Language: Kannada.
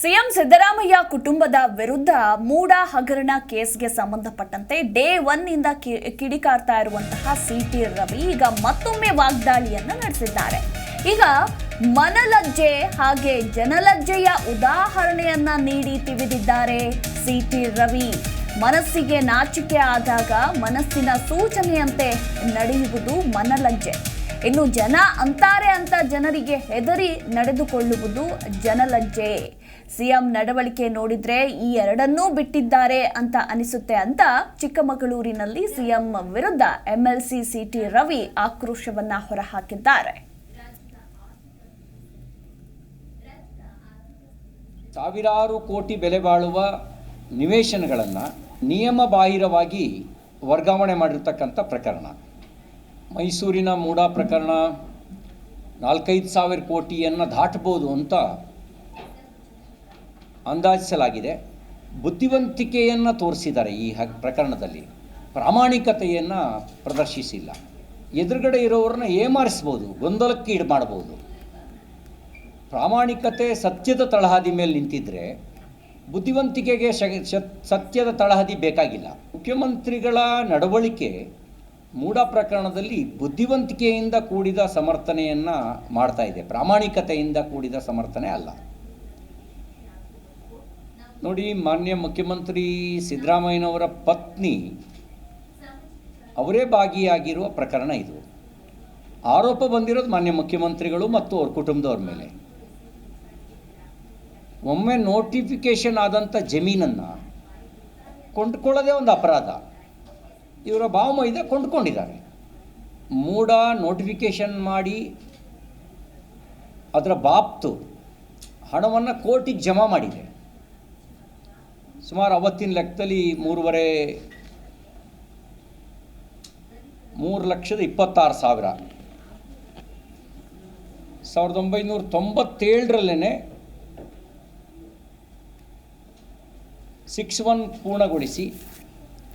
ಸಿಎಂ ಸಿದ್ದರಾಮಯ್ಯ ಕುಟುಂಬದ ವಿರುದ್ಧ ಮೂಡ ಹಗರಣ ಕೇಸ್ಗೆ ಸಂಬಂಧಪಟ್ಟಂತೆ ಡೇ ಒನ್ ಇಂದ ಕಿಡಿಕಾರ್ತಾ ಇರುವಂತಹ ಸಿಟಿ ರವಿ ಈಗ ಮತ್ತೊಮ್ಮೆ ವಾಗ್ದಾಳಿಯನ್ನ ನಡೆಸಿದ್ದಾರೆ. ಈಗ ಮನಲಜ್ಜೆ ಹಾಗೆ ಜನಲಜ್ಜೆಯ ಉದಾಹರಣೆಯನ್ನ ನೀಡಿ ತಿವಿದಿದ್ದಾರೆ ಸಿಟಿ ರವಿ. ಮನಸ್ಸಿಗೆ ನಾಚಿಕೆ ಆದಾಗ ಮನಸ್ಸಿನ ಸೂಚನೆಯಂತೆ ನಡೆಯುವುದು ಮನಲಜ್ಜೆ ಇನ್ನು ಜನ ಅಂತಾರೆ ಅಂತ ಜನರಿಗೆ ಹೆದರಿ ನಡೆದುಕೊಳ್ಳುವುದು ಜನಲಜ್ಜೆ ಸಿಎಂ ನಡವಳಿಕೆ ನೋಡಿದ್ರೆ ಈ ಎರಡನ್ನೂ ಬಿಟ್ಟಿದ್ದಾರೆ ಅಂತ ಅನಿಸುತ್ತೆ ಅಂತ ಚಿಕ್ಕಮಗಳೂರಿನಲ್ಲಿ ಸಿಎಂ ವಿರುದ್ಧ ಎಂಎಲ್ಸಿ ಸಿಟಿ ರವಿ ಆಕ್ರೋಶವನ್ನ ಹೊರಹಾಕಿದ್ದಾರೆ. ಸಾವಿರಾರು ಕೋಟಿ ಬೆಲೆ ಬಾಳುವ ನಿವೇಶನಗಳನ್ನು ನಿಯಮ ಬಾಹಿರವಾಗಿ ವರ್ಗಾವಣೆ ಮಾಡಿರ್ತಕ್ಕಂಥ ಪ್ರಕರಣ. ಮೈಸೂರಿನ ಮೂಡ ಪ್ರಕರಣ ನಾಲ್ಕೈದು ಸಾವಿರ ಕೋಟಿಯನ್ನು ದಾಟಬಹುದು ಅಂತ ಅಂದಾಜಿಸಲಾಗಿದೆ. ಬುದ್ಧಿವಂತಿಕೆಯನ್ನು ತೋರಿಸಿದ್ದಾರೆ ಈ ಪ್ರಕರಣದಲ್ಲಿ. ಪ್ರಾಮಾಣಿಕತೆಯನ್ನು ಪ್ರದರ್ಶಿಸಿಲ್ಲ. ಎದುರುಗಡೆ ಇರೋವ್ರನ್ನ ಏಮಾರಿಸ್ಬೋದು, ಗೊಂದಲಕ್ಕೆ ಈಡು ಮಾಡ್ಬೋದು ಪ್ರಾಮಾಣಿಕತೆ ಸತ್ಯದ ತಳಹದಿ ಮೇಲೆ ನಿಂತಿದ್ರೆ ಬುದ್ಧಿವಂತಿಕೆಗೆ ಸತ್ಯದ ತಳಹದಿ ಬೇಕಾಗಿಲ್ಲ. ಮುಖ್ಯಮಂತ್ರಿಗಳ ನಡವಳಿಕೆ ಮೂಢ ಪ್ರಕರಣದಲ್ಲಿ ಬುದ್ಧಿವಂತಿಕೆಯಿಂದ ಕೂಡಿದ ಸಮರ್ಥನೆಯನ್ನು ಮಾಡ್ತಾ ಇದೆ. ಪ್ರಾಮಾಣಿಕತೆಯಿಂದ ಕೂಡಿದ ಸಮರ್ಥನೆ ಅಲ್ಲ. ನೋಡಿ, ಮಾನ್ಯ ಮುಖ್ಯಮಂತ್ರಿ ಸಿದ್ದರಾಮಯ್ಯನವರ ಪತ್ನಿ ಅವರೇ ಭಾಗಿಯಾಗಿರುವ ಪ್ರಕರಣ ಇದು. ಆರೋಪ ಬಂದಿರೋದು ಮಾನ್ಯ ಮುಖ್ಯಮಂತ್ರಿಗಳು ಮತ್ತು ಅವ್ರ ಕುಟುಂಬದವ್ರ ಮೇಲೆ. ಒಮ್ಮೆ ನೋಟಿಫಿಕೇಶನ್ ಆದಂಥ ಜಮೀನನ್ನು ಕೊಂಡ್ಕೊಳ್ಳೋದೇ ಒಂದು ಅಪರಾಧ. ಇವರ ಭಾವಮೈದ ಕೊಂಡ್ಕೊಂಡಿದ್ದಾರೆ. ಮೂಡ ನೋಟಿಫಿಕೇಶನ್ ಮಾಡಿ ಅದರ ಬಾಪ್ತು ಹಣವನ್ನು ಕೋರ್ಟಿಗೆ ಜಮಾ ಮಾಡಿದೆ. ಸುಮಾರು ಅವತ್ತಿನ ಲೆಕ್ಕದಲ್ಲಿ ಮೂರುವರೆ ಮೂರು ಲಕ್ಷದ ಇಪ್ಪತ್ತಾರು ಸಾವಿರ. ಸಾವಿರದ ಒಂಬೈನೂರ ತೊಂಬತ್ತೇಳರಲ್ಲೇ ಸಿಕ್ಸ್ ಒನ್ ಪೂರ್ಣಗೊಳಿಸಿ